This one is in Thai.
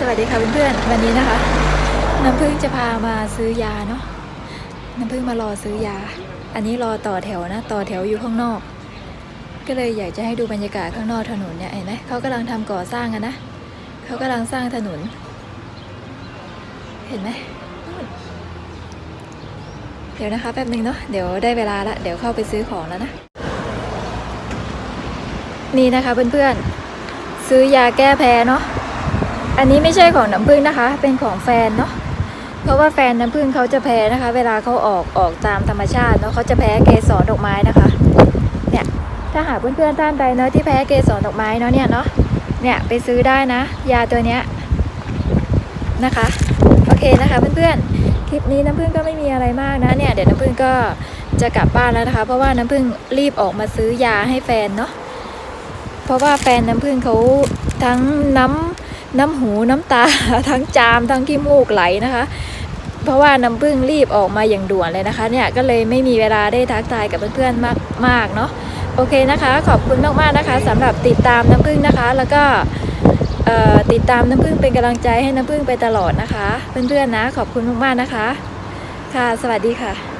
สวัสดีค่ะเพื่อนๆวันนี้นะคะ น้ำพึ่งจะพามาซื้อยาเนาะน้ำพึ่งมารอซื้อยา อันนี้รอต่อแถวนะ ต่อแถวอยู่ข้างนอก ก็เลยอยากจะให้ดูบรรยากาศข้างนอกถนนเนี่ยเห็นไหมเขากำลังทำก่อสร้างกันนะเขากำลังสร้างถนน เห็นไหมเดี๋ยวนะคะแป๊บหนึ่งเนาะเดี๋ยวได้เวลาละเดี๋ยวเข้าไปซื้อของแล้วนะ นี่นะคะเพื่อนๆซื้อยาแก้แพ้เนาะ อันนี้ไม่ใช่ของน้ำผึ้งนะคะ เป็นของแฟนเนาะเพราะว่าแฟนน้ำผึ้งเขาจะแพ้นะคะ เวลาเขาออกออกตามธรรมชาติเนาะเขาจะแพ้เกสรดอกไม้นะคะ เนี่ยถ้าหากเพื่อนๆท่านใดเนาะที่แพ้เกสรดอกไม้เนาะเนี่ยเนาะเนี่ยไปซื้อได้นะ ยาตัวเนี้ยนะคะโอเคนะคะเพื่อนๆคลิปนี้น้ำผึ้งก็ไม่มีอะไรมากนะเนี่ยเดี๋ยวน้ำผึ้งก็จะกลับบ้านแล้วนะคะ เพราะว่าน้ำผึ้งรีบออกมาซื้อยาให้แฟนเนาะเพราะว่าแฟนน้ำผึ้งเขาทั้งน้ำ น้ำหูน้ำตาทั้งจามทั้งขี้มูกไหลนะคะ เพราะว่าน้ำผึ้งรีบออกมาอย่างด่วนเลยนะคะ เนี่ยก็เลยไม่มีเวลาได้ทักทายกับเพื่อนๆมากมากเนาะโอเคนะคะ ขอบคุณมากๆนะคะสำหรับติดตามน้ำผึ้งนะคะ แล้วก็ติดตามน้ำผึ้งเป็นกำลังใจให้น้ำผึ้งไปตลอดนะคะ เพื่อนๆนะขอบคุณมากๆนะคะ ค่ะ สวัสดีค่ะ